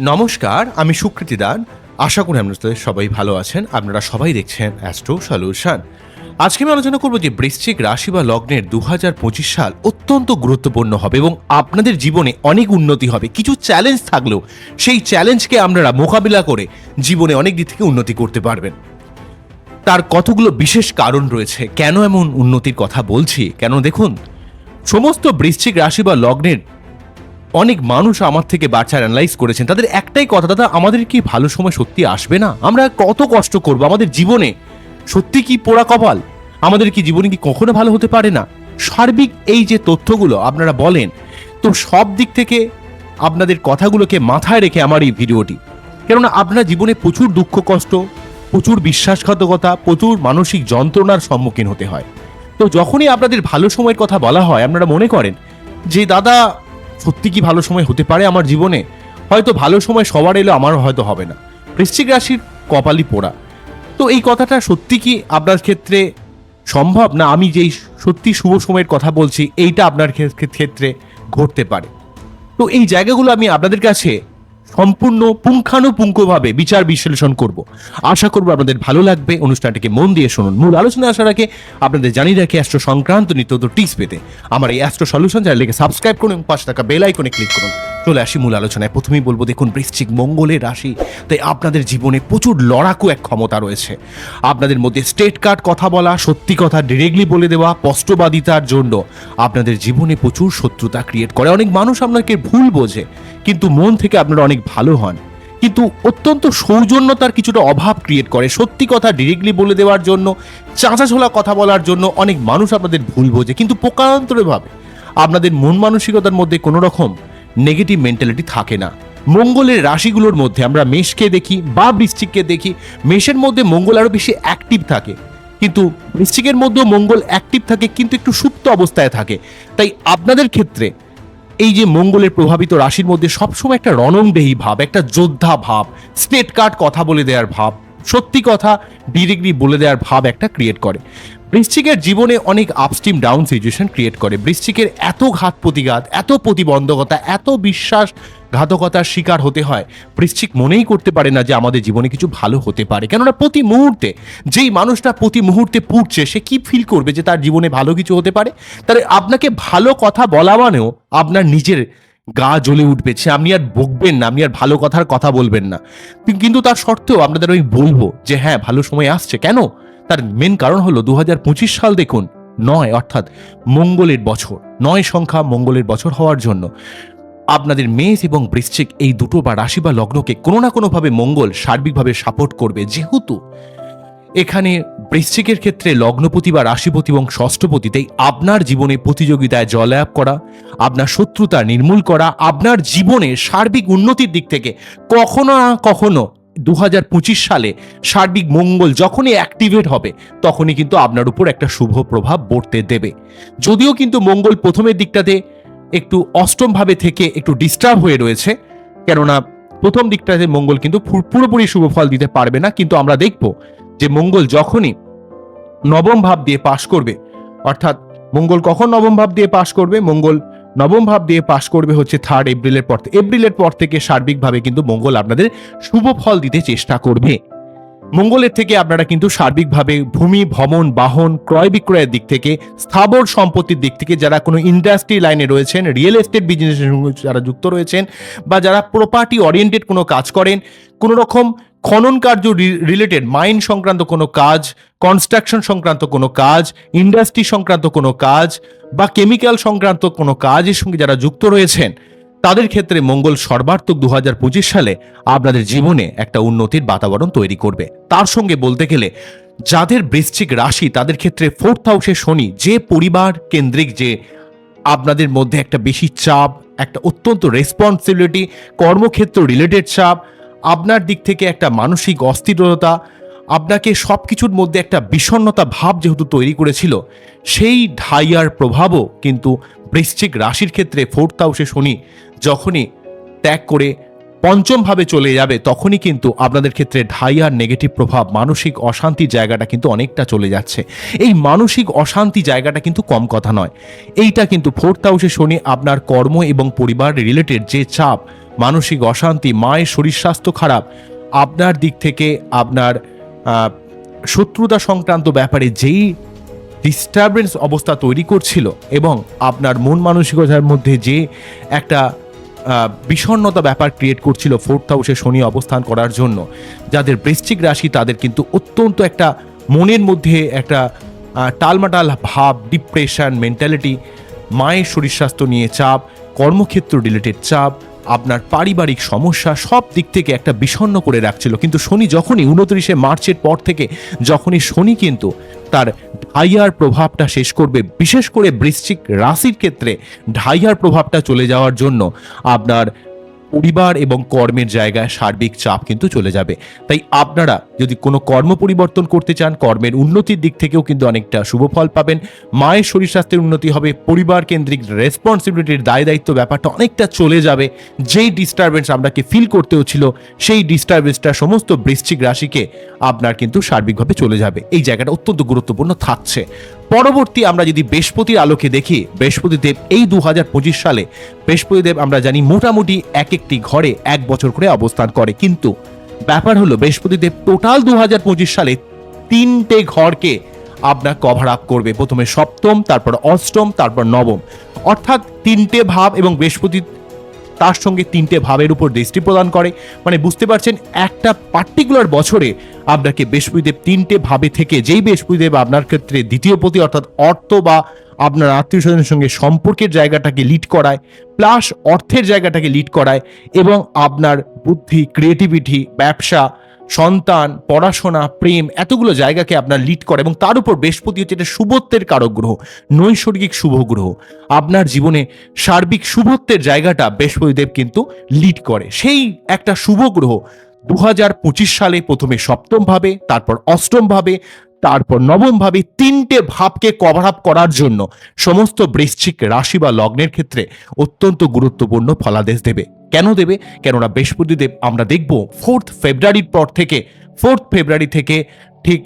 নমস্কার, আমি সুকৃতি দান আশা করি আপনাদের সবাই ভালো আছেন। আপনারা সবাই দেখছেন অ্যাস্ট্রো সলিউশন আজকে আমি আলোচনা করব যে বৃশ্চিক রাশি বা লগ্নের দু হাজার পঁচিশ সাল অত্যন্ত গুরুত্বপূর্ণ হবে এবং আপনাদের জীবনে অনেক উন্নতি হবে। কিছু চ্যালেঞ্জ থাকলেও সেই চ্যালেঞ্জকে আপনারা মোকাবিলা করে জীবনে অনেক দিক থেকে উন্নতি করতে পারবেন। তার কতগুলো বিশেষ কারণ রয়েছে? কেন এমন উন্নতির কথা বলছি? কেন দেখুন, সমস্ত বৃশ্চিক রাশি বা লগ্নের অনেক মানুষ আমার থেকে বাচ্চা অ্যানালাইজ করেছেন। তাদের একটাই কথা, দাদা, আমাদের কি ভালো সময় সত্যি আসবে না? আমরা কত কষ্ট করব? আমাদের জীবনে সত্যি কি পোড়া কপাল? আমাদের কি জীবনে কি কখনো ভালো হতে পারে না? সার্বিক এই যে তথ্যগুলো আপনারা বলেন, তো সব দিক থেকে আপনাদের কথাগুলোকে মাথায় রেখে আমার এই ভিডিওটি। কেননা, আপনার জীবনে প্রচুর দুঃখ, কষ্ট প্রচুর বিশ্বাসঘাতকতা, প্রচুর মানসিক যন্ত্রণার সম্মুখীন হতে হয়। তো যখনই আপনাদের ভালো সময়ের কথা বলা হয়, আপনারা মনে করেন যে, দাদা, সত্যি কি ভালো সময় হতে পারে আমার জীবনে? হয়তো ভালো সময় সবার এলো আমার হয়তো হবে না। বৃশ্চিক রাশির কপালই পোড়া। তো এই কথাটা সত্যি কি আপনার ক্ষেত্রে সম্ভব? না, আমি যেই সত্যি শুভ সময়ের কথা বলছি, এইটা আপনার ক্ষেত্রে ঘটতে পারে। তো এই জায়গাগুলো আমি আপনাদের কাছে সম্পূর্ণ পুঙ্খানুপুঙ্খভাবে বিচার বিশ্লেষণ করব। আশা করব আপনাদের ভালো লাগবে। অনুষ্ঠানটিকে মন দিয়ে শুনুন। মূল আলোচনায় আসার আগে আপনাদের জানিয়ে রাখি অ্যাস্ট্রো সংক্রান্ত নিত্য টিপস পেতে আমার এই অ্যাস্ট্রো সলিউশন চ্যানেলকে সাবস্ক্রাইব করুন এবং পাশে থাকা বেল আইকনে ক্লিক করুন। চলে আসি মূল আলোচনায়। প্রথমেই বলব, দেখুন, বৃশ্চিক মঙ্গলের রাশি, তাই আপনাদের জীবনে প্রচুর লড়াকু এক ক্ষমতা রয়েছে। আপনাদের মধ্যে স্টেট কার্ড কথা বলা, সত্যি কথা ডিরেক্টলি বলে দেওয়া স্পষ্টবাদিতার জন্য আপনাদের জীবনে প্রচুর শত্রুতা ক্রিয়েট করে। অনেক মানুষ আপনাকে ভুল বোঝে, কিন্তু মন থেকে আপনারা অনেক ভালো হন। কিন্তু অত্যন্ত সৌজন্যতার কিছুটা অভাব ক্রিয়েট করে। সত্যি কথা ডিরেক্টলি বলে দেওয়ার জন্য চাঁচা ছোলা কথা বলার জন্য অনেক মানুষ আপনাদের ভুল বোঝে। কিন্তু প্রকারান্তরে আপনাদের মন মানসিকতার মধ্যে কোনো রকম নেগেটিভ মেন্টালিটি থাকে না। মঙ্গলের রাশিগুলোর মধ্যে আমরা মেষকে দেখি, বা বৃশ্চিককে দেখি, মেষের মধ্যে মঙ্গল আরও বেশি অ্যাক্টিভ থাকে। কিন্তু বৃশ্চিকের মধ্যেও মঙ্গল অ্যাক্টিভ থাকে, কিন্তু একটু সুপ্ত অবস্থায় থাকে। তাই আপনাদের ক্ষেত্রে এই যে মঙ্গলের প্রভাবিত রাশির মধ্যে সবসময় একটা রণংদেহী ভাব, একটা যোদ্ধা ভাব স্টেট কার্ড কথা বলে দেওয়ার ভাব, সত্যি কথা ডিরেক্টলি বলে দেওয়ার ভাব একটা ক্রিয়েট করে। বৃশ্চিকের জীবনে অনেক আপস্টিম ডাউন সিচুয়েশন ক্রিয়েট করে। বৃশ্চিকের এত ঘাত প্রতিঘাত এত প্রতিবন্ধকতা, এত বিশ্বাস ঘাতকতার শিকার হতে হয়। বৃশ্চিক মনেই করতে পারে না যে আমাদের জীবনে কিছু ভালো হতে পারে। কেননা প্রতি মুহূর্তে যেই মানুষটা প্রতি মুহূর্তে পুড়ছে, সে কি ফিল করবে যে তার জীবনে ভালো কিছু হতে পারে? তাহলে আপনাকে ভালো কথা বলা মানেও আপনার নিজের গা জ্বলে উঠবে। সে আপনি আর বকবেন না, আপনি আর ভালো কথার কথা বলবেন না। কিন্তু তার সত্ত্বেও আপনাদের আমি বলব যে হ্যাঁ ভালো সময় আসছে। কেন? তার মেন কারণ হলো দু হাজার পঁচিশ সাল দেখুন, নয় অর্থাৎ মঙ্গলের বছর, নয় সংখ্যা মঙ্গলের বছর হওয়ার জন্য। আপনাদের মেষ এবং বৃশ্চিক এই দুটো বা রাশি বা লগ্নকে কোনো না কোনোভাবে মঙ্গল সার্বিকভাবে সাপোর্ট করবে। যেহেতু এখানে বৃশ্চিকের ক্ষেত্রে লগ্নপতি বা রাশিপতি এবং ষষ্ঠপতি তাই আপনার জীবনে প্রতিযোগিতায় জলায়াপ করা, আপনার শত্রুতা নির্মূল করা, আপনার জীবনে সার্বিক উন্নতির দিক থেকে কখনো না কখনো দু হাজার পঁচিশ সালে সার্বিক মঙ্গল যখনই অ্যাক্টিভেট হবে, তখনই কিন্তু আপনার উপর একটা শুভ প্রভাব পড়তে দেবে। যদিও কিন্তু মঙ্গল প্রথমের দিকটাতে একটু অষ্টমভাবে থেকে একটু ডিস্টার্ব হয়ে রয়েছে, কেননা প্রথম দিকটাতে মঙ্গল কিন্তু পুরোপুরি শুভ ফল দিতে পারবে না, কিন্তু আমরা দেখব যে মঙ্গল যখনই নবম ভাব দিয়ে পাশ করবে, অর্থাৎ মঙ্গল কখন নবম ভাব দিয়ে পাশ করবে? মঙ্গল নবম ভাব দিয়ে পাশ করবে হচ্ছে থার্ড এপ্রিলের পর। এপ্রিলের পর থেকে সার্বিকভাবে কিন্তু মঙ্গল আপনাদের শুভ ফল দিতে চেষ্টা করবে মঙ্গলের থেকে আপনারা কিন্তু সার্বিকভাবে ভূমি ভ্রমণ বাহন, ক্রয় বিক্রয়ের দিক থেকে, স্থাবর সম্পত্তির দিক থেকে যারা কোনো ইন্ডাস্ট্রি লাইনে রয়েছেন রিয়েল এস্টেট বিজনেসের সঙ্গে যারা যুক্ত রয়েছেন বা যারা প্রপার্টি ওরিয়েন্টেড কোনো কাজ করেন, কোনো রকম খনন কার্য রিলেটেড মাইন সংক্রান্ত কোনো কাজ কনস্ট্রাকশন সংক্রান্ত কোনো কাজ ইন্ডাস্ট্রি সংক্রান্ত কোনো কাজ, বা কেমিক্যাল সংক্রান্ত কোনো কাজের সঙ্গে যারা যুক্ত রয়েছেন, তাদের ক্ষেত্রে মঙ্গল সর্বার্থক দু হাজার পঁচিশ সালে আপনাদের জীবনে একটা উন্নতির বাতাবরণ তৈরি করবে। তার সঙ্গে বলতে গেলে, যাদের বৃশ্চিক রাশি, তাদের ক্ষেত্রে ফোর্থ হাউসে শনি, যে পরিবার কেন্দ্রিক, যে আপনাদের মধ্যে একটা বেশি চাপ, একটা অত্যন্ত রেসপন্সিবিলিটি কর্মক্ষেত্র রিলেটেড চাপ আপনার দিক থেকে একটা মানসিক অস্থিরতা, আপনাকে সব কিছুর মধ্যে একটা বিষণ্ণতা ভাব যেহেতু তৈরি করেছিল, সেই ঢাইয়ার প্রভাবও কিন্তু বৃশ্চিক রাশির ক্ষেত্রে ফোর্থ হাউসে শনি যখনই ত্যাগ করে পঞ্চমভাবে চলে যাবে, তখনই কিন্তু আপনাদের ক্ষেত্রে ঢাইয়ার নেগেটিভ প্রভাব, মানসিক অশান্তির জায়গাটা কিন্তু অনেকটা চলে যাচ্ছে। এই মানসিক অশান্তি জায়গাটা কিন্তু কম কথা নয়। এইটা কিন্তু ফোর্থ হাউসে শনি আপনার কর্ম এবং পরিবার রিলেটেড যে চাপ মানসিক অশান্তি মায়ের শরীর স্বাস্থ্য খারাপ আপনার দিক থেকে আপনার শত্রুতা সংক্রান্ত ব্যাপারে যেই ডিস্টারবেন্স অবস্থা তৈরি করছিল এবং আপনার মন মানসিকতার মধ্যে যে একটা আহ, বিষণ্ণতা ব্যাপার ক্রিয়েট করছিল ফোর্থ হাউসে শনি অবস্থান করার জন্য যাদের বৃশ্চিক রাশি তাদের কিন্তু অত্যন্ত একটা মনের মধ্যে একটা টালমাটাল ভাব ডিপ্রেশন মেন্টালিটি মায়ের শরীর স্বাস্থ্য নিয়ে চাপ কর্মক্ষেত্র রিলেটেড চাপ আপনার পারিবারিক সমস্যা সব দিক থেকে একটা বিষণ্ন করে রাখছিল। কিন্তু শনি যখনই উনত্রিশে মার্চের পর থেকে, যখনই শনি কিন্তু তার ঢাইয়ার প্রভাবটা শেষ করবে, বিশেষ করে বৃশ্চিক রাশির ক্ষেত্রে ঢাইয়ার প্রভাবটা চলে যাওয়ার জন্য আপনার পরিবার এবং কর্মের জায়গায় সার্বিক চাপ কিন্তু চলে যাবে। তাই আপনারা যদি কোনো কর্ম পরিবর্তন করতে চান, কর্মের উন্নতির দিক থেকেও কিন্তু অনেকটা শুভ ফল পাবেন। মায়ের শরীর স্বাস্থ্যের উন্নতি হবে পরিবার কেন্দ্রিক রেসপন্সিবিলিটির দায় দায়িত্ব ব্যাপারটা অনেকটা চলে যাবে। যেই ডিস্টারবেন্স আপনাকে ফিল করতে হচ্ছিল সেই ডিস্টারবেন্সটা সমস্ত বৃশ্চিক রাশিকে আপনার কিন্তু সার্বিকভাবে চলে যাবে। এই জায়গাটা অত্যন্ত গুরুত্বপূর্ণ থাকছে। পরবর্তী আমরা যদি বৃহস্পতির আলোকে দেখি বৃহস্পতি দেব এই দু হাজার পঁচিশ সালে বৃহস্পতি দেব আমরা জানি মোটামুটি এক একটি ঘরে এক বছর করে অবস্থান করে। কিন্তু ব্যাপার হলো বৃহস্পতি দেব টোটাল দুহাজার পঁচিশ সালে তিনটে ঘরকে আপনার কভার আপ করবে। প্রথমে সপ্তম, তারপর অষ্টম, তারপর নবম। অর্থাৎ তিনটে ভাব এবং বৃহস্পতি তার সঙ্গে তিনটে ভাবের উপর দৃষ্টি প্রদান করে। মানে বুঝতে পারছেন, একটা পার্টিকুলার বছরে আপনাকে বৃহস্পতিদেব তিনটে ভাবে থেকে যেই বৃহস্পতিদেব আপনার ক্ষেত্রে দ্বিতীয় পতি অর্থাৎ অর্থ বা আপনার আত্মীয় স্বজনের সঙ্গে সম্পর্কের জায়গাটাকে লিড করায় প্লাস অর্থের জায়গাটাকে লিড করায় এবং আপনার বুদ্ধি ক্রিয়েটিভিটি ব্যবসা, সন্তান, পড়াশোনা, প্রেম এতগুলো জায়গাকে আপনার লিড করে এবং তার উপর বৃহস্পতি হচ্ছে এটা শুভত্বের কারক গ্রহ, নৈসর্গিক শুভ গ্রহ। আপনার জীবনে সার্বিক শুভত্বের জায়গাটা বৃহস্পতিদেব কিন্তু লিড করে। সেই একটা শুভ গ্রহ দু হাজার পঁচিশ সালে প্রথমে সপ্তম ভাবে, তারপর অষ্টম ভাবে তারপর নবম ভাবে তিনটে ভাবকে কভার আপ করার জন্য সমস্ত বৃশ্চিক রাশি বা লগ্নের ক্ষেত্রে অত্যন্ত গুরুত্বপূর্ণ ফলাদেশ দেবে। কেন দেবে? কেননা বৃহস্পতিদেব আমরা দেখব ফোর্থ ফেব্রুয়ারির পর থেকে ফোর্থ ফেব্রুয়ারি থেকে ঠিক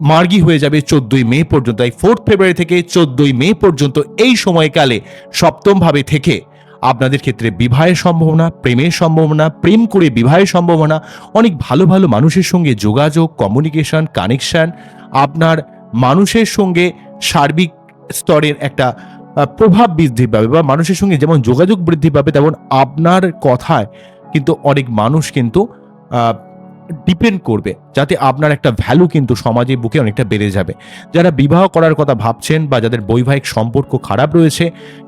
মার্গি হয়ে যাবে চোদ্দই মে পর্যন্ত। তাই ফোর্থ ফেব্রুয়ারি থেকে চোদ্দই মে পর্যন্ত এই সময়কালে সপ্তমভাবে থেকে আপনাদের ক্ষেত্রে বিবাহের সম্ভাবনা, প্রেমের সম্ভাবনা, প্রেম করে বিবাহের সম্ভাবনা, অনেক ভালো ভালো মানুষের সঙ্গে যোগাযোগ কমিউনিকেশন কানেকশান আপনার মানুষের সঙ্গে সার্বিক স্তরের একটা প্রভাব বৃদ্ধি পাবে বা মানুষের সঙ্গে যেমন যোগাযোগ বৃদ্ধি পাবে তেমন আপনার কথায় কিন্তু অনেক মানুষ কিন্তু ডিপেন্ড করবে, যাতে আপনার একটা ভ্যালু কিন্তু সমাজে বুকে অনেকটা বেড়ে যাবে। যারা বিবাহ করার কথা ভাবছেন বা যাদের বৈবাহিক সম্পর্ক খারাপ রয়েছে,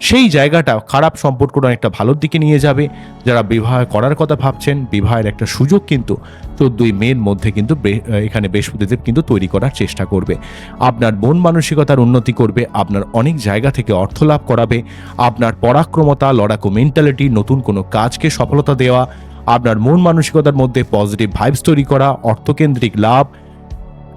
সেই জায়গাটা খারাপ সম্পর্কটা অনেকটা ভালোর দিকে নিয়ে যাবে। যারা বিবাহ করার কথা ভাবছেন, বিবাহের একটা সুযোগ কিন্তু চোদ্দই মের মধ্যে কিন্তু এখানে বৃহস্পতিদেব কিন্তু তৈরি করার চেষ্টা করবে। আপনার মন মানসিকতার উন্নতি করবে, আপনার অনেক জায়গা থেকে অর্থ লাভ করাবে, আপনার পরাক্রমতা, লড়াকু মেন্টালিটি নতুন কোনো কাজকে সফলতা দেওয়া আপনার মন মানসিকতার মধ্যে পজিটিভ ভাইবস তৈরি করা, অর্থকেন্দ্রিক লাভ,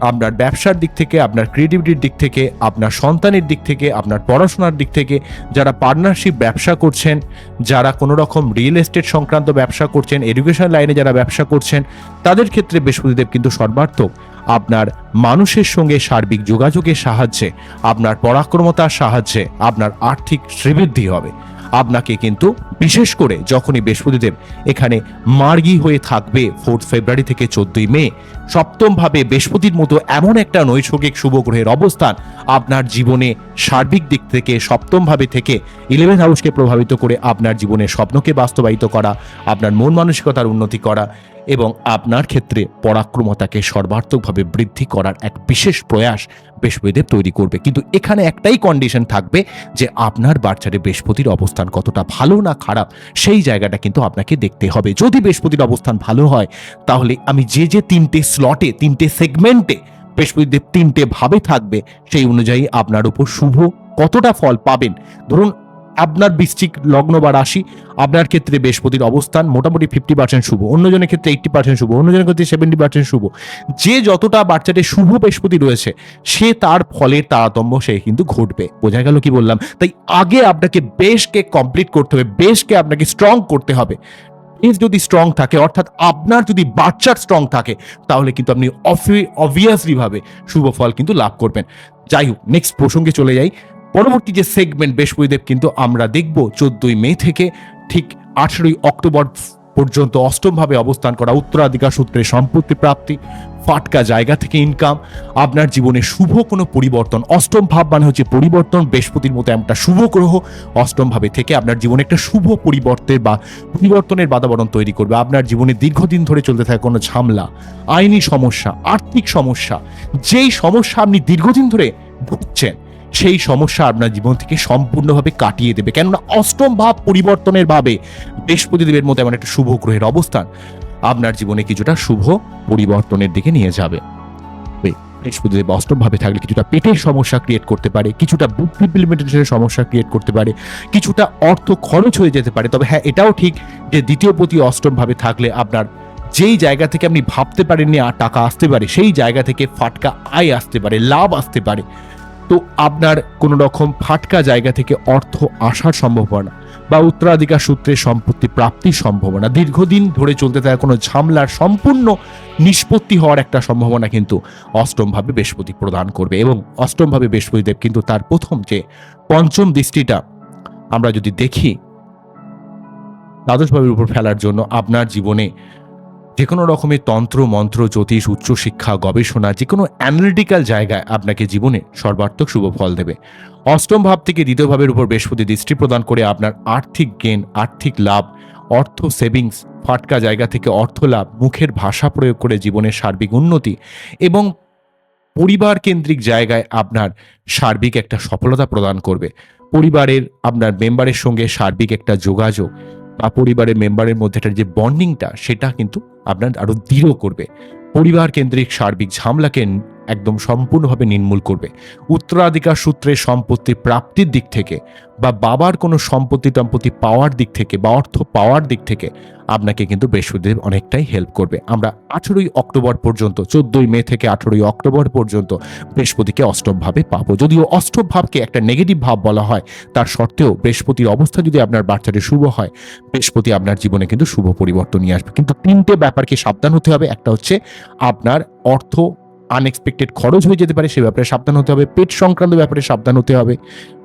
আপনার ব্যবসার দিক থেকে, আপনার ক্রিয়েটিভিটির দিক থেকে, আপনার সন্তানের দিক থেকে, আপনার পড়াশোনার দিক থেকে, যারা পার্টনারশিপ ব্যবসা করছেন, যারা কোনো রকম রিয়েল এস্টেট সংক্রান্ত ব্যবসা করছেন এডুকেশন লাইনে যারা ব্যবসা করছেন, তাদের ক্ষেত্রে বৃহস্পতিদেব কিন্তু সর্বার্থক। আপনার মানুষের সঙ্গে সার্বিক যোগাযোগের সাহায্যে, আপনার পরাক্রমতার সাহায্যে, আপনার আর্থিক শ্রীবৃদ্ধি হবে। আপনাকে কিন্তু বিশেষ করে যখনই বৃহস্পতিদেব এখানে মার্গী হয়ে থাকবে ফোর্থ ফেব্রুয়ারি থেকে চোদ্দই মে, সপ্তমভাবে বৃহস্পতির মতো এমন একটা নৈসর্গিক শুভ গ্রহের অবস্থান আপনার জীবনে সার্বিক দিক থেকে সপ্তম ভাবে থেকে ইলেভেন হাউসকে প্রভাবিত করে আপনার জীবনের স্বপ্নকে বাস্তবায়িত করা, আপনার মন মানসিকতার উন্নতি করা এবং আপনার ক্ষেত্রে পরাক্রমতাকে সর্বার্থকভাবে বৃদ্ধি করার এক বিশেষ প্রয়াস বৃহস্পতিদেব তৈরি করবে। কিন্তু এখানে একটাই কন্ডিশন থাকবে যে আপনার বাচ্চারে বৃহস্পতির অবস্থান কতটা ভালো না খারাপ, সেই জায়গাটা কিন্তু আপনাকে দেখতে হবে। যদি বৃহস্পতির অবস্থান ভালো হয়, তাহলে আমি যে যে তিনটে স্লটে তিনটে সেগমেন্টে বৃহস্পতিদেব তিনটে ভাবে থাকবে। সেই অনুযায়ী আপনার উপর শুভ কতটা ফল পাবেন? ধরুন, আপনার বৃশ্চিক লগ্ন বা রাশি, আপনার ক্ষেত্রে বৃহস্পতির অবস্থান মোটামুটি ফিফটি পার্সেন্ট শুভ, অন্যজনের ক্ষেত্রে এইটটি পার্সেন্ট শুভ, অন্যজনের ক্ষেত্রে সেভেন্টি পার্সেন্ট শুভ। যে যতটা বাচ্চাটির শুভ বৃহস্পতি রয়েছে, সে তার ফলের তারতম্য সে কিন্তু ঘটবে। বোঝা গেল কি বললাম? তাই আগে আপনাকে বেশকে কমপ্লিট করতে হবে, বেশকে আপনাকে স্ট্রং করতে হবে। বেস যদি স্ট্রং থাকে, অর্থাৎ আপনার যদি বাচ্চার স্ট্রং থাকে, তাহলে কিন্তু আপনি অবভিয়াসলিভাবে শুভ ফল কিন্তু লাভ করবেন। যাই হোক নেক্সট প্রসঙ্গে চলে যাই। পরবর্তী যে সেগমেন্ট বৃহস্পতিদেব কিন্তু আমরা দেখব চোদ্দই মে থেকে ঠিক আঠেরোই অক্টোবর পর্যন্ত অষ্টমভাবে অবস্থান করা উত্তরাধিকার সূত্রে সম্পত্তি প্রাপ্তি। ফাটকা জায়গা থেকে ইনকাম আপনার জীবনে শুভ কোনো পরিবর্তন, অষ্টম ভাব মানে হচ্ছে পরিবর্তন, বৃহস্পতির মতো একটা শুভ গ্রহ, অষ্টম ভাবে থেকে আপনার জীবনে একটা শুভ পরিবর্তের বা পরিবর্তনের বাতাবরণ তৈরি করবে, আপনার জীবনে দীর্ঘদিন ধরে চলতে থাকা কোনো ঝামেলা, আইনি সমস্যা, আর্থিক সমস্যা, যেই সমস্যা আপনি দীর্ঘদিন ধরে ভুগছেন, সেই সমস্যা আপনার জীবন থেকে সম্পূর্ণভাবে কাটিয়ে দেবে, কেননা অষ্টম ভাব পরিবর্তনের ভাবে বৃহস্পতিদেবের মতো এমন একটা শুভ গ্রহের অবস্থান। আপনার জীবনে কিছুটা শুভ পরিবর্তনের দিকে নিয়ে যাবে। বৃহস্পতিদেব অষ্টম ভাবে থাকলে কিছুটা পেটের সমস্যা ক্রিয়েট করতে পারে, কিছুটা বুদ্ধি ইমপ্লিমেন্টেশনের সমস্যা ক্রিয়েট করতে পারে, কিছুটা অর্থ খরচ হয়ে যেতে পারে। তবে হ্যাঁ এটাও ঠিক যে দ্বিতীয় প্রতি অষ্টম ভাবে থাকলে আপনার যেই জায়গা থেকে আপনি ভাবতে পারেননি আর টাকা আসতে পারে, সেই জায়গা থেকে ফাটকা আয় আসতে পারে, লাভ আসতে পারে। তো আপনার কোনো রকম ফাটকা জায়গা থেকে অর্থ আসার সম্ভাবনা বা উত্তরাধিকার সূত্রে সম্পত্তি প্রাপ্তির সম্ভাবনা। দীর্ঘদিন ধরে চলতে থাকা কোনো ঝামলার সম্পূর্ণ নিষ্পত্তি হওয়ার একটা সম্ভাবনা কিন্তু অষ্টমভাবে বৃহস্পতি প্রদান করবে এবং অষ্টমভাবে বৃহস্পতিদেব কিন্তু তার প্রথম যে পঞ্চম দৃষ্টিটা আমরা যদি দেখি, দ্বাদশভাবের উপর ফেলার জন্য আপনার জীবনে যে কোনো রকমের তন্ত্র, মন্ত্র, জ্যোতিষ, উচ্চশিক্ষা, গবেষণা যে কোনো অ্যানালিটিক্যাল জায়গায় আপনাকে জীবনে সর্বার্থক শুভ ফল দেবে। অষ্টম ভাব থেকে দ্বিতীয় ভাবের উপর বৃহস্পতি দৃষ্টি প্রদান করে আপনার আর্থিক গেন আর্থিক লাভ, অর্থ সেভিংস ফাটকা জায়গা থেকে অর্থ লাভ, মুখের ভাষা প্রয়োগ করে জীবনের সার্বিক উন্নতি এবং পরিবার কেন্দ্রিক জায়গায় আপনার সার্বিক একটা সফলতা প্রদান করবে। পরিবারের, আপনার মেম্বারের সঙ্গে সার্বিক একটা যোগাযোগ পরিবারের মেম্বারের মধ্যে একটা যে বন্ডিংটা সেটা কিন্তু আপনার আরও দৃঢ় করবে। পরিবার কেন্দ্রিক সার্বিক ঝামলাকে একদম সম্পূর্ণভাবে নির্মূল করবে। উত্তরাধিকার সূত্রে সম্পত্তি প্রাপ্তির দিক থেকে বা বাবার কোনো সম্পত্তি টম্পত্তি পাওয়ার দিক থেকে বা অর্থ পাওয়ার দিক থেকে আপনাকে কিন্তু বৃহস্পতিদেব অনেকটাই হেল্প করবে। আমরা আঠেরোই অক্টোবর পর্যন্ত, চোদ্দই মে থেকে আঠেরোই অক্টোবর পর্যন্ত বৃহস্পতিকে অষ্টম ভাবে পাবো। যদিও অষ্টম ভাবকে একটা নেগেটিভ ভাব বলা হয়, তার সত্ত্বেও বৃহস্পতির অবস্থা যদি আপনার বাচ্চাটি শুভ হয়, বৃহস্পতি আপনার জীবনে কিন্তু শুভ পরিবর্তন নিয়ে আসবে। কিন্তু তিনটে ব্যাপারকে সাবধান হতে হবে। একটা হচ্ছে আপনার অর্থ আনএক্সপেক্টেড খরচ হয়ে যেতে পারে, সে ব্যাপারে সাবধান হতে হবে। পেট সংক্রান্ত ব্যাপারে সাবধান হতে হবে,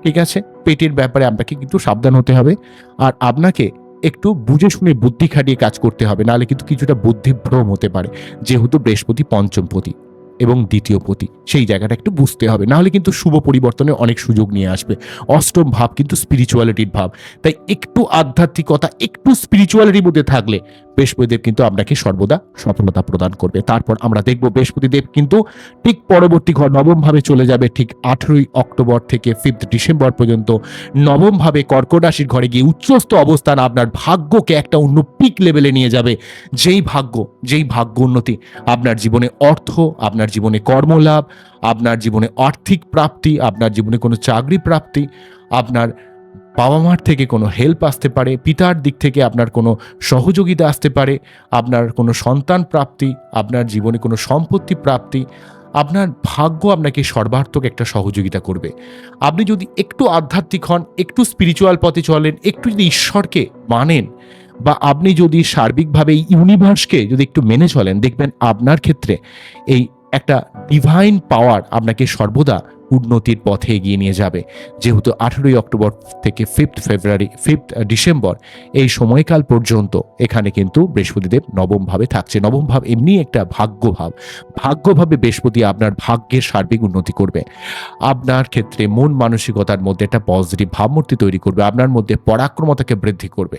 ঠিক আছে? পেটের ব্যাপারে আপনাকে কিন্তু সাবধান হতে হবে। আর আপনাকে একটু বুঝে শুনে বুদ্ধি খাটিয়ে কাজ করতে হবে, নাহলে কিন্তু কিছুটা বুদ্ধিভ্রম হতে পারে, যেহেতু বৃহস্পতি পঞ্চমপতি। এবং দ্বিতীয় পতি সেই জায়গাটা একটু বুঝতে হবে। নাহলে কিন্তু শুভ পরিবর্তনের অনেক সুযোগ নিয়ে আসবে। অষ্টম ভাব কিন্তু স্পিরিচুয়ালিটির ভাব। তাই একটু আধ্যাত্মিকতা, একটু স্পিরিচুয়ালিটির মধ্যে থাকলে বৃহস্পতিদেব কিন্তু আপনাকে সর্বদা সফলতা প্রদান করবে। তারপর আমরা দেখব বৃহস্পতিদেব কিন্তু ঠিক পরবর্তী ঘর নবমভাবে চলে যাবে ঠিক আঠেরোই অক্টোবর থেকে ফিফথ ডিসেম্বর পর্যন্ত। নবমভাবে কর্কট রাশির ঘরে গিয়ে উচ্চস্থ অবস্থান আপনার ভাগ্যকে একটা অন্য পিক লেভেলে নিয়ে যাবে। যেই ভাগ্য যেই ভাগ্য উন্নতি আপনার জীবনে অর্থ, আপনার জীবনে কর্মলাভ, আপনার জীবনে আর্থিক প্রাপ্তি, আপনার জীবনে কোনো চাকরি প্রাপ্তি, আপনার বাবা মার থেকে কোনো হেল্প আসতে পারে, পিতার দিক থেকে আপনার কোনো সহযোগিতা আসতে পারে, আপনার কোনো সন্তান প্রাপ্তি, আপনার জীবনে কোনো সম্পত্তি প্রাপ্তি, আপনার ভাগ্য আপনাকে সর্বার্থক একটা সহযোগিতা করবে। আপনি যদি একটু আধ্যাত্মিক হন, একটু স্পিরিচুয়াল পথে চলেন, একটু যদি ঈশ্বরকে মানেন, বা আপনি যদি সার্বিকভাবে এই ইউনিভার্সকে যদি একটু মেনে চলেন, দেখবেন আপনার ক্ষেত্রে এই একটা ডিভাইন পাওয়ার আপনাকে সর্বদা উন্নতির পথে এগিয়ে নিয়ে যাবে। যেহেতু আঠেরোই অক্টোবর থেকে ফিফথ ফেব্রুয়ারি ফিফথ ডিসেম্বর এই সময়কাল পর্যন্ত এখানে কিন্তু বৃহস্পতিদেব নবমভাবে থাকছে। নবম ভাব এমনি একটা ভাগ্যভাব। ভাগ্যভাবে বৃহস্পতি আপনার ভাগ্যের সার্বিক উন্নতি করবে। আপনার ক্ষেত্রে মন মানসিকতার মধ্যে একটা পজিটিভ ভাবমূর্তি তৈরি করবে। আপনার মধ্যে পরাক্রমতাকে বৃদ্ধি করবে।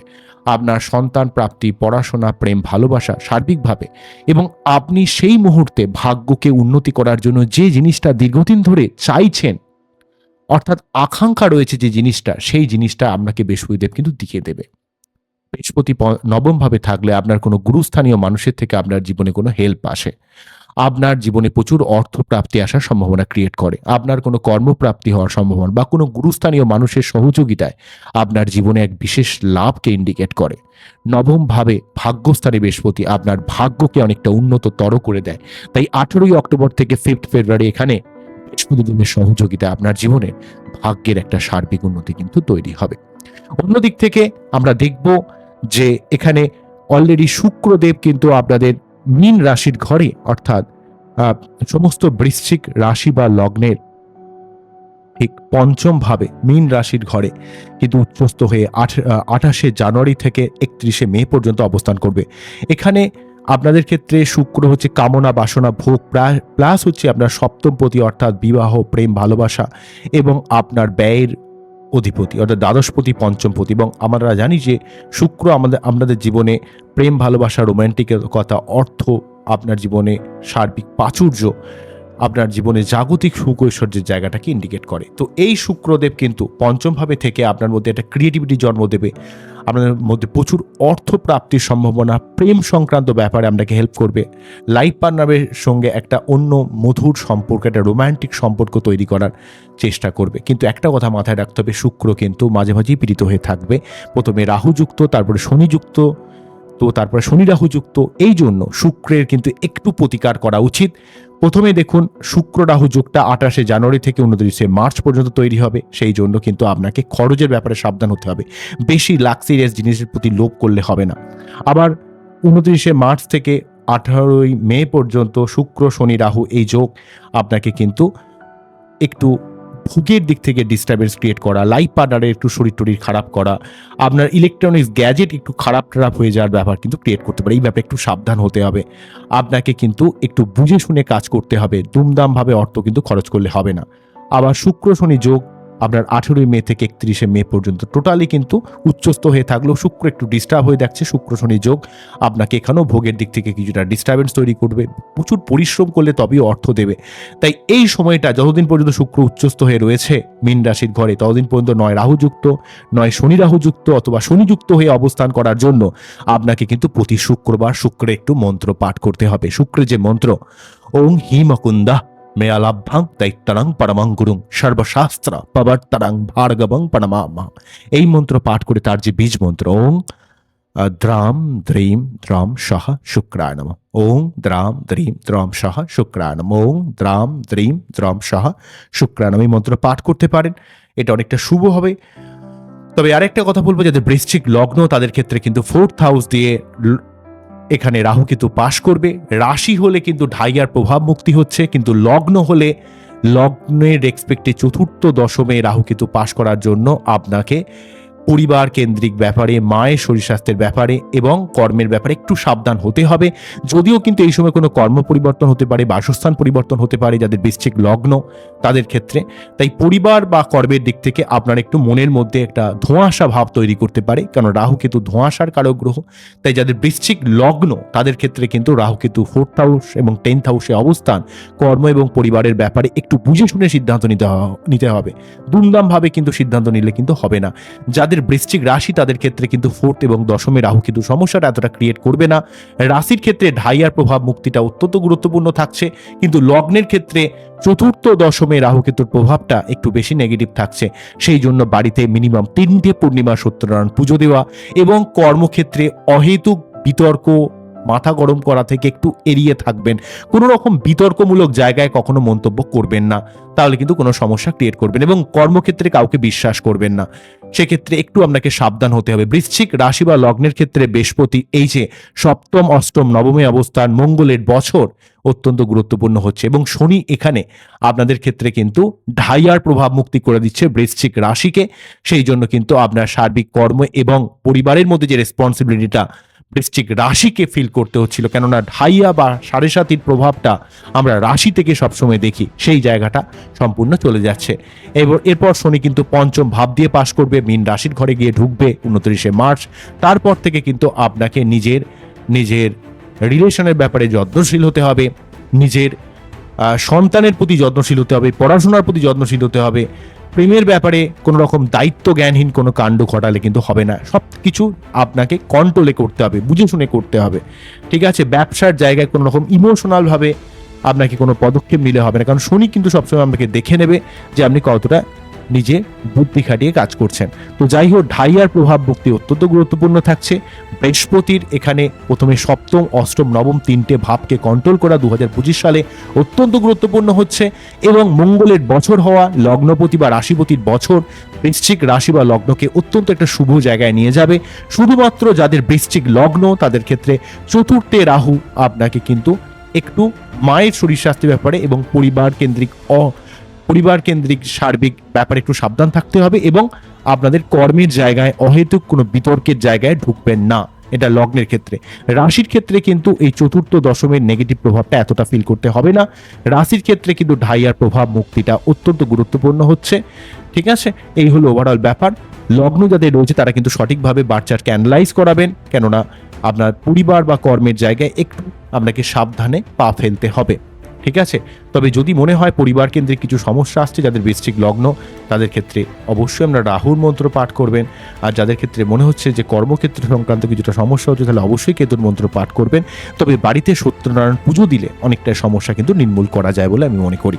আপনার সন্তান প্রাপ্তি, পড়াশোনা, প্রেম, ভালোবাসা সার্বিকভাবে এবং আপনি সেই মুহূর্তে ভাগ্যকে উন্নতি করার জন্য যে জিনিসটা দীর্ঘদিন ধরে চাইছেন, অর্থাৎ আকাঙ্ক্ষা রয়েছে যে জিনিসটা, সেই জিনিসটা আপনাকে বৃহস্পতিদেব কিন্তু দিকে দেবে। বৃহস্পতি নবমভাবে থাকলে আপনার কোনো গুরুস্থানীয় মানুষের থেকে আপনার জীবনে কোনো হেল্প আসে। আপনার জীবনে প্রচুর অর্থ প্রাপ্তি আসার সম্ভাবনা ক্রিয়েট করে। আপনার কোনো কর্মপ্রাপ্তি হওয়ার সম্ভাবনা বা কোনো গুরুস্থানীয় মানুষের সহযোগিতায় আপনার জীবনে এক বিশেষ লাভকে ইন্ডিকেট করে। নবম ভাবে ভাগ্যস্থানে বৃহস্পতি আপনার ভাগ্যকে অনেকটা উন্নত তর করে দেয়। তাই আঠেরোই অক্টোবর থেকে ফিফথ ফেব্রুয়ারি এখানে বৃহস্পতিদেবের সহযোগিতা আপনার জীবনে ভাগ্যের একটা সার্বিক উন্নতি কিন্তু তৈরি হবে। অন্যদিক থেকে আমরা দেখব যে এখানে অলরেডি শুক্রদেব কিন্তু আপনাদের মীন রাশির ঘরে, অর্থাৎ সমস্ত বৃশ্চিক রাশি বা লগ্নের ঠিক পঞ্চম ভাবে মীন রাশির ঘরে কিন্তু উচ্চস্থ হয়ে আঠ আঠাশে জানুয়ারি থেকে একত্রিশে মে পর্যন্ত অবস্থান করবে। এখানে আপনাদের ক্ষেত্রে শুক্র হচ্ছে কামনা, বাসনা, ভোগ প্লাস হচ্ছে আপনার সপ্তম প্রতি অর্থাৎ বিবাহ, প্রেম, ভালোবাসা এবং আপনার ব্যয়ের অধিপতি, অর্থাৎ দ্বাদশপতি, পঞ্চমপতি এবং আমরা জানি যে শুক্র আমাদের আমাদের জীবনে প্রেম, ভালোবাসা রোম্যান্টিকের কথা, অর্থ, আপনার জীবনে সার্বিক প্রাচুর্য আপনার জীবনে জাগতিক সুখ ঐশ্বর্যের জায়গাটাকে ইন্ডিকেট করে। তো এই শুক্রদেব কিন্তু পঞ্চমভাবে থেকে আপনার মধ্যে একটা ক্রিয়েটিভিটি জন্ম দেবে। আপনাদের মধ্যে প্রচুর অর্থ প্রাপ্তির সম্ভাবনা, প্রেম সংক্রান্ত ব্যাপারে আপনাকে হেল্প করবে। লাইফ পার্টনারের সঙ্গে একটা অন্য মধুর সম্পর্ক, একটা রোম্যান্টিক সম্পর্ক তৈরি করার চেষ্টা করবে। কিন্তু একটা কথা মাথায় রাখতে হবে, শুক্র কিন্তু মাঝে মাঝেই পীড়িত হয়ে থাকবে। প্রথমে রাহুযুক্ত, তারপরে শনিযুক্ত, তো তারপরে শনি রাহুযুক্ত এই জন্য শুক্রের কিন্তু একটু প্রতিকার করা উচিত। প্রথমে দেখুন শুক্র রাহু যুগটা আঠাশে জানুয়ারি থেকে উনত্রিশে মার্চ পর্যন্ত তৈরি হবে। সেই জন্য কিন্তু আপনাকে খরচের ব্যাপারে সাবধান হতে হবে। বেশি লাক্সারিয়াস জিনিসের প্রতি লোভ করলে হবে না। আবার উনত্রিশে মার্চ থেকে আঠারোই মে পর্যন্ত শুক্র শনি রাহু এই যোগ আপনাকে কিন্তু একটু ভোগের দিক থেকে ডিস্টার্বেন্স ক্রিয়েট করা লাইফ পার্টনারের একটু শরীর টরির খারাপ করা, আপনার ইলেকট্রনিক্স গ্যাজেট একটু খারাপ টারাপ হয়ে যাওয়ার ব্যাপার কিন্তু ক্রিয়েট করতে পারে। এই ব্যাপারে একটু সাবধান হতে হবে। আপনাকে কিন্তু একটু বুঝে শুনে কাজ করতে হবে। দুমদামভাবে অর্থ কিন্তু খরচ করলে হবে না। আবার শুক্র, শনি যোগ আপনার আঠেরোই মে থেকে একত্রিশে মে পর্যন্ত টোটালি কিন্তু উচ্চস্থ হয়ে থাকলেও শুক্র একটু ডিস্টার্ব হয়ে দেখছে শুক্র শনি যোগ আপনাকে এখানেও ভোগের দিক থেকে কিছুটা ডিস্টারবেন্স তৈরি করবে, প্রচুর পরিশ্রম করলে তবেই অর্থ দেবে। তাই এই সময়টা যতদিন পর্যন্ত শুক্র উচ্চস্থ হয়ে রয়েছে মীন রাশির ঘরে, ততদিন পর্যন্ত নয় রাহুযুক্ত, নয় শনি রাহুযুক্ত অথবা শনিযুক্ত হয়ে অবস্থান করার জন্য আপনাকে কিন্তু প্রতি শুক্রবার শুক্রে একটু মন্ত্র পাঠ করতে হবে। শুক্রের যে মন্ত্র, ওং হিমকুন্দা মেয়ালাভ্যাং দৈত্যরাং পরমাং গুরুং সর্বশাস্ত্র পবর্তরাং ভার্গবং পরমামা এই মন্ত্র পাঠ করে তার যে বীজ মন্ত্র ওং দ্রাম দ্রীম দ্রাম সহ শুক্রায় নম ওং দ্রাম দ্রীম দ্রাম সহ শুক্রায় নম ওং দ্রাম দ্রীম দ্রাম সহ শুক্রায় নম এই মন্ত্র পাঠ করতে পারেন এটা অনেকটা শুভ হবে। তবে আরেকটা কথা বলব, যাদের বৃশ্চিক লগ্ন তাদের ক্ষেত্রে কিন্তু ফোর্থ হাউস দিয়ে এখানে রাহু কিন্তু পাশ করবে, রাশি হলে কিন্তু ঢাইয়ার প্রভাব মুক্তি হচ্ছে, কিন্তু লগ্ন হলে লগ্নের এক্সপেক্টে চতুর্থ দশমে রাহু কিন্তু পাশ করার জন্য আপনাকে পরিবার কেন্দ্রিক ব্যাপারে, মায়ের শরীর স্বাস্থ্যের ব্যাপারে এবং কর্মের ব্যাপারে একটু সাবধান হতে হবে। যদিও কিন্তু এই সময় কোনো কর্ম পরিবর্তন হতে পারে, বাসস্থান পরিবর্তন হতে পারে, যাদের বৃশ্চিক লগ্ন তাদের ক্ষেত্রে। তাই পরিবার বা কর্মের দিক থেকে আপনার একটু মনের মধ্যে একটা ধোঁয়াশা ভাব তৈরি করতে পারে, কারণ রাহু কিন্তু ধোঁয়াশার কারক গ্রহ। তাই যাদের বৃশ্চিক লগ্ন তাদের ক্ষেত্রে কিন্তু রাহু কিন্তু ফোর্থ হাউস এবং টেন্থ হাউসে অবস্থান। কর্ম এবং পরিবারের ব্যাপারে একটু বুঝে শুনে সিদ্ধান্ত নিতে নিতে হবে। দুমদামভাবে কিন্তু সিদ্ধান্ত নিলে কিন্তু হবে না। যাদের বৃশ্চিক রাশি তাদের ক্ষেত্রে কিন্তু ফোর্থ এবং দশমে রাহু কিন্তু সমস্যাটা এতটা ক্রিয়েট করবে না। রাশির ক্ষেত্রে ঢাইয়ার প্রভাব মুক্তিটা অত্যন্ত গুরুত্বপূর্ণ থাকছে, কিন্তু লগ্নের ক্ষেত্রে চতুর্থ, দশমে রাহু কেতুর প্রভাবটা একটু বেশি নেগেটিভ থাকছে। সেই জন্য বাড়িতে মিনিমাম তিনটে পূর্ণিমা সত্যনারায়ণ পুজো দেওয়া এবং কর্মক্ষেত্রে অহেতুক বিতর্ক, মাথা গরম করা থেকে একটু এড়িয়ে থাকবেন। কোনো রকম বিতর্কমূলক জায়গায় কখনো মন্তব্য করবেন না। তাহলে কিন্তু কোনো সমস্যা ক্রিয়েট করবেন এবং কর্মক্ষেত্রে কাউকে বিশ্বাস করবেন না। সেক্ষেত্রে একটু আপনাকে সাবধান হতে হবে। বৃশ্চিক রাশি বা লগ্নের ক্ষেত্রে বৃহস্পতি, এই যে সপ্তম, অষ্টম, নবমী অবস্থান, মঙ্গলের বছর অত্যন্ত গুরুত্বপূর্ণ হচ্ছে এবং শনি এখানে আপনাদের ক্ষেত্রে কিন্তু ঢাইয়ার প্রভাব মুক্তি করে দিচ্ছে বৃশ্চিক রাশিকে। সেই জন্য কিন্তু আপনার সার্বিক কর্ম এবং পরিবারের মধ্যে যে রেসপন্সিবিলিটিটা বৃশ্চিক রাশিকে ফিল করতে হচ্ছিল। কেননা ঢাইয়া বা সাড়ে সাতির প্রভাবটা আমরা রাশি থেকে সবসময় দেখি। সেই জায়গাটা সম্পূর্ণ চলে যাচ্ছে। এবার এরপর শনি কিন্তু পঞ্চম ভাব দিয়ে পাশ করবে, মীন রাশির ঘরে গিয়ে ঢুকবে উনত্রিশে মার্চ। তারপর থেকে কিন্তু আপনাকে নিজের নিজের রিলেশনের ব্যাপারে যত্নশীল হতে হবে। নিজের সন্তানের প্রতি যত্নশীল হতে হবে, পড়াশোনার প্রতি যত্নশীল হতে হবে। প্রেমের ব্যাপারে কোনো রকম দায়িত্ব জ্ঞানহীন কোনো কাণ্ড ঘটালে কিন্তু হবে না। সব কিছু আপনাকে কন্ট্রোলে করতে হবে, বুঝে শুনে করতে হবে। ঠিক আছে? ব্যবসার জায়গায় কোনো রকম ইমোশনালভাবে আপনাকে কোনো পদক্ষেপ নিলে হবে না। কারণ শনি কিন্তু সবসময় আপনাকে দেখে নেবে যে আপনি কতটা নিজে বুদ্ধি খাটিয়ে কাজ করছেন। তো যাই হোক ঢাইয়ার প্রভাব ভক্তি অত্যন্ত গুরুত্বপূর্ণ থাকছে। বৃহস্পতির এখানে প্রথমে সপ্তম, অষ্টম, নবম তিনটে ভাবকে কন্ট্রোল করা দুহাজার পঁচিশ সালে অত্যন্ত গুরুত্বপূর্ণ হচ্ছে এবং মঙ্গলের বছর হওয়া লগ্নপতি বা রাশিপতির বছর বৃশ্চিক রাশি বা লগ্নকে অত্যন্ত একটা শুভ জায়গায় নিয়ে যাবে। শুধুমাত্র যাদের বৃশ্চিক লগ্ন, তাদের ক্ষেত্রে চতুর্থে রাহু আপনাকে কিন্তু একটু মায়ের শরীর স্বাস্থ্যের ব্যাপারে এবং পরিবার কেন্দ্রিক অ পরিবার কেন্দ্রিক সার্বিক ব্যাপারে একটু সাবধান থাকতে হবে এবং আপনাদের কর্মের জায়গায় অহেতুক কোনো বিতর্কের জায়গায় ঢুকবেন না। এটা লগ্নের ক্ষেত্রে। রাশির ক্ষেত্রে কিন্তু এই চতুর্থ দশমের নেগেটিভ প্রভাবটা এতটা ফিল করতে হবে না। রাশির ক্ষেত্রে কিন্তু ঢাইয়ার প্রভাব মুক্তিটা অত্যন্ত গুরুত্বপূর্ণ হচ্ছে। ঠিক আছে? এই হলো ওভারঅল ব্যাপার। লগ্ন যাদের রয়েছে তারা কিন্তু সঠিকভাবে বাচ্চারকে অ্যানালাইজ করাবেন। কেননা আপনার পরিবার বা কর্মের জায়গায় একটু আপনাকে সাবধানে পা ফেলতে হবে। ঠিক আছে? তবে যদি মনে হয় পরিবার কেন্দ্রিক কিছু সমস্যা আসছে যাদের বৃশ্চিক লগ্ন, তাদের ক্ষেত্রে অবশ্যই আমরা রাহুর মন্ত্র পাঠ করবেন। আর যাদের ক্ষেত্রে মনে হচ্ছে যে কর্মক্ষেত্র সংক্রান্ত কিছুটা সমস্যা হচ্ছে, তাহলে অবশ্যই কেতুর মন্ত্র পাঠ করবেন। তবে বাড়িতে সত্যনারায়ণ পুজো দিলে অনেকটা সমস্যা কিন্তু নির্মূল করা যায় বলে আমি মনে করি।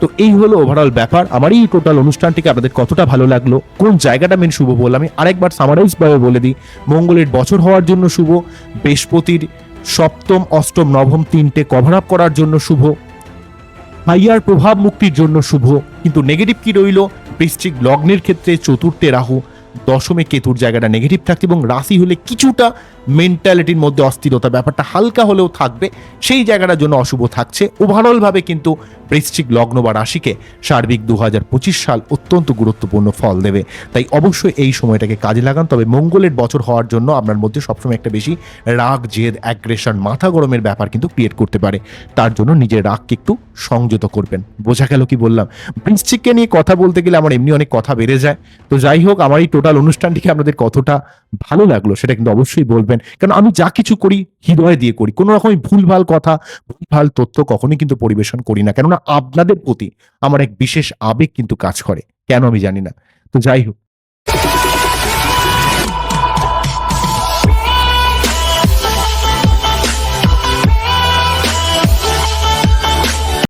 তো এই হলো ওভারঅল ব্যাপার। আমার এই টোটাল অনুষ্ঠানটিকে আপনাদের কতটা ভালো লাগল, কোন জায়গাটা মেন শুভ বললাম। আমি আরেকবার সামারাইজ ভাবে বলে দিই। মঙ্গলের বছর হওয়ার জন্য শুভ, বৃহস্পতির সপ্তম, অষ্টম, নবম তিনটে কভার আপ করার জন্য শুভ। হাইয়ার প্রভাব মুক্তির জন্য শুভ। কিন্তু নেগেটিভ কি রইল? বৃশ্চিক লগ্নের ক্ষেত্রে চতুর্থে রাহু, দশমে কেতুর জায়গাটা নেগেটিভ থাকছে এবং রাশি হলে কিছুটা মেন্টালিটির মধ্যে অস্থিরতা, ব্যাপারটা হালকা হলেও থাকবে। সেই জায়গাটার জন্য অশুভ থাকছে। ওভারঅলভাবে কিন্তু বৃশ্চিক লগ্ন বা রাশিকে সার্বিক দু হাজার পঁচিশ সাল অত্যন্ত গুরুত্বপূর্ণ ফল দেবে। তাই অবশ্যই এই সময়টাকে কাজে লাগান। তবে মঙ্গলের বছর হওয়ার জন্য আপনার মধ্যে সবসময় একটা বেশি রাগ, জেদ অ্যাগ্রেশন মাথা গরমের ব্যাপার কিন্তু ক্রিয়েট করতে পারে। তার জন্য নিজের রাগকে একটু সংযত করবেন। বোঝা গেল কি বললাম? বৃশ্চিককে নিয়ে কথা বলতে গেলে আমার এমনি অনেক কথা বেড়ে যায়। তো যাই হোক, আমার এই টোটাল অনুষ্ঠানটিকে আপনাদের কতটা ভালো লাগল সেটা কিন্তু অবশ্যই বলবেন। কারণ আমি যা কিছু করি, হৃদয় দিয়ে করি। কোনো রকমই ভুলভাল কথা ভুল ভালো তথ্য কখনোই কিন্তু পরিবেশন করি না। কেননা আপনাদের প্রতি আমার এক বিশেষ আবেগ কিন্তু কাজ করে। কেন আমি জানি না। তো যাই হোক